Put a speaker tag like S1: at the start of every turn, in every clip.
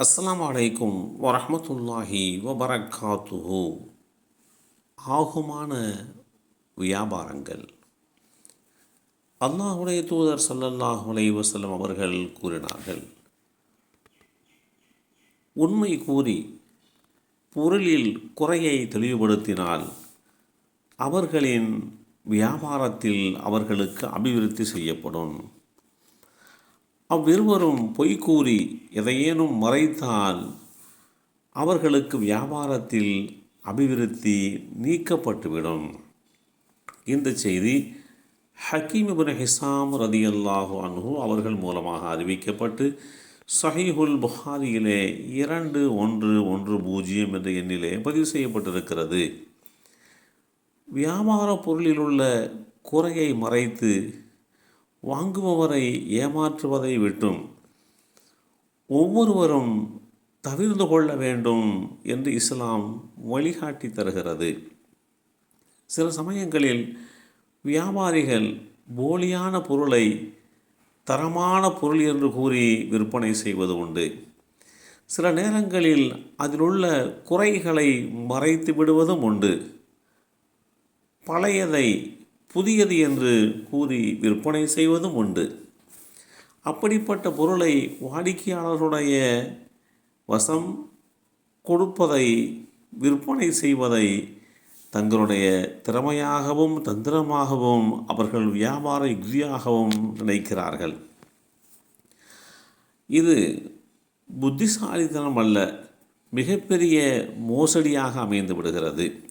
S1: அஸ்லாம் அலைக்கும் வரமத்துல்லாஹி வபரக்காத்துஹு. ஆகுமான வியாபாரங்கள். அல்லாஹுடைய தூதர் சல்லல்லாஹ் அலைஹி அவர்கள் கூறினார்கள். உண்மை கூறி பொருளில் குறையை தெளிவுபடுத்தினால் அவர்களின் வியாபாரத்தில் அவர்களுக்கு அபிவிருத்தி செய்யப்படும். அவ்விருவரும் பொய் கூறி எதையேனும் மறைத்தால் அவர்களுக்கு வியாபாரத்தில் அபிவிருத்தி நீக்கப்பட்டுவிடும். இந்த செய்தி ஹக்கீம் இபின் ஹிசாம் ரதியல்லாஹு அன்ஹு அவர்கள் மூலமாக அறிவிக்கப்பட்டு சஹீஹுல் புகாரியிலே இரண்டு ஒன்று ஒன்று பூஜ்ஜியம் என்ற எண்ணிலே பதிவு செய்யப்பட்டிருக்கிறது. வியாபார பொருளில் உள்ள குறையை மறைத்து வாங்குபவரை ஏமாற்றுவதை விட்டும் ஒவ்வொருவரும் தவிர்ந்து கொள்ள வேண்டும் என்று இஸ்லாம் வழிகாட்டி தருகிறது. சில சமயங்களில் வியாபாரிகள் போலியான பொருளை தரமான பொருள் என்று கூறி விற்பனை செய்வது உண்டு. சில நேரங்களில் அதிலுள்ள குறைகளை மறைத்து விடுவதும் உண்டு. பழையதை புதியது என்று கூறி விற்பனை செய்வதும் உண்டு. அப்படிப்பட்ட பொருளை வாடிக்கையாளருடைய வசம் கொடுப்பதை விற்பனை செய்வதை தங்களுடைய திறமையாகவும் தந்திரமாகவும் அவர்கள் வியாபார யுக்தியாகவும் நினைக்கிறார்கள். இது புத்திசாலித்தனம் அல்ல மிகப்பெரிய மோசடியாக அமைந்து விடுகிறது.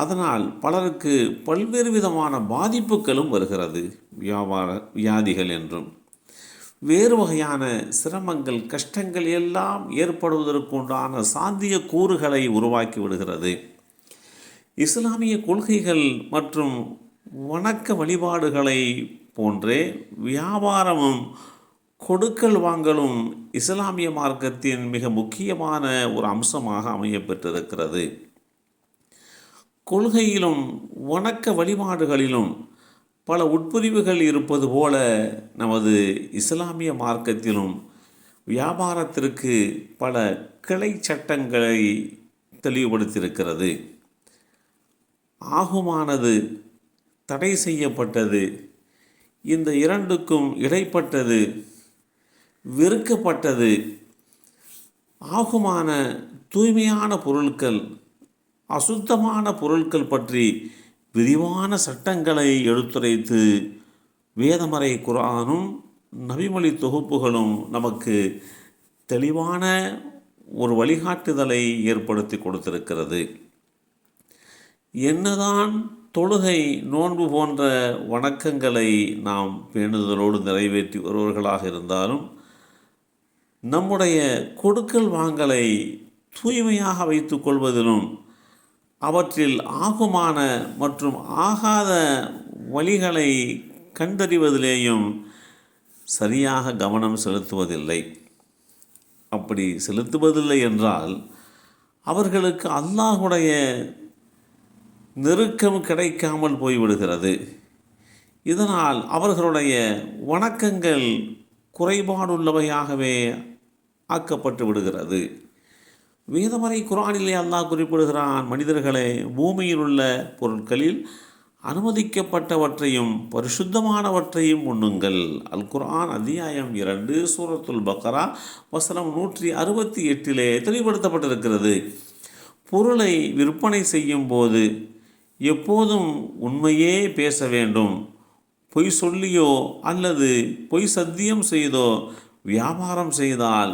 S1: அதனால் பலருக்கு பல்வேறு விதமான பாதிப்புகளும் வருகிறது வியாபார வியாதிகள் என்றும். வேறு வகையான சிரமங்கள் கஷ்டங்கள் எல்லாம் ஏற்படுவதற்குண்டான சாந்திய கூறுகளை உருவாக்கி விடுகிறது. இஸ்லாமிய கொள்கைகள் மற்றும் வணக்க வழிபாடுகளை போன்றே வியாபாரமும் கொடுக்கல் வாங்கலும் இஸ்லாமிய மார்க்கத்தின் மிக முக்கியமான ஒரு அம்சமாக அமையப்பெற்றிருக்கிறது கொள்கையிலும் வணக்க வழிபாடுகளிலும் பல உட்பிரிவுகள் இருப்பது போல நமது இஸ்லாமிய மார்க்கத்திலும் வியாபாரத்திற்கு பல கிளை சட்டங்களை தெளிவுபடுத்தியிருக்கிறது. ஆகுமானது தடை செய்யப்பட்டது. இந்த இரண்டுக்கும் இடைப்பட்டது வெறுக்கப்பட்டது. ஆகுமான தூய்மையான பொருட்கள் அசுத்தமான பொருட்கள் பற்றி விரிவான சட்டங்களை எடுத்துரைத்து வேதமறை குரானும் நபிமொழி தொகுப்புகளும் நமக்கு தெளிவான ஒரு வழிகாட்டுதலை ஏற்படுத்தி கொடுத்திருக்கிறது. என்னதான் தொழுகை நோன்பு போன்ற வணக்கங்களை நாம் பேணுதலோடு நிறைவேற்றி வருவர்களாக இருந்தாலும் நம்முடைய கொடுக்கல் வாங்கலை தூய்மையாக வைத்துக் கொள்வதிலும் அவற்றில் ஆகுமான மற்றும் ஆகாத வழிகளை கண்டறிவதிலேயும் சரியாக கவனம் செலுத்துவதில்லை. அப்படி செலுத்துவதில்லை என்றால் அவர்களுக்கு அல்லாஹுடைய நெருக்கம் கிடைக்காமல் போய்விடுகிறது. இதனால் அவர்களுடைய வணக்கங்கள் குறைபாடுள்ளவையாகவே ஆக்கப்பட்டு விடுகிறது. வேதமறை குரானிலே அல்லாஹ் குறிப்பிடுகிறான் மனிதர்களே பூமியில் உள்ள பொருட்களில் அனுமதிக்கப்பட்டவற்றையும் பரிசுத்தமானவற்றையும் உண்ணுங்கள். அல் குர்ஆன் அத்தியாயம் இரண்டு சூரத்துல் பக்கரா வசனம் நூற்றி அறுபத்தி எட்டிலே தெளிவுபடுத்தப்பட்டிருக்கிறது. பொருளை விற்பனை செய்யும் போது எப்போதும் உண்மையே பேச வேண்டும். பொய் சொல்லியோ அல்லது பொய் சத்தியம் செய்தோ வியாபாரம் செய்தால்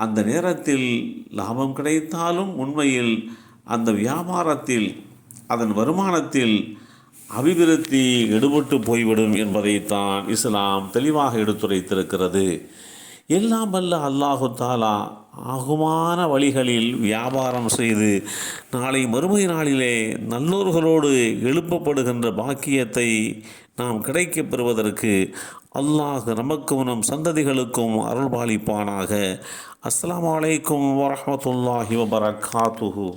S1: அந்த நேரத்தில் லாபம் கிடைத்தாலும் உண்மையில் அந்த வியாபாரத்தில் அதன் வருமானத்தில் அபிவிருத்தி எடுபட்டு போய்விடும் என்பதைத்தான் இஸ்லாம் தெளிவாக எடுத்துரைத்திருக்கிறது. எல்லாம் வல்ல அல்லாஹு தாலா ஆகுமான வழிகளில் வியாபாரம் செய்து நாளை மறுமை நாளிலே நல்லோர்களோடு எழுப்பப்படுகின்ற பாக்கியத்தை நாம் கிடைக்கப் பெறுவதற்கு அல்லாஹ் நமக்கும் நம் சந்ததிகளுக்கும் அருள்பாலிப்பானாக. அஸ்லாம் அலைக்கும் வரமத்துல்லாஹி வபரகாத்துஹூ.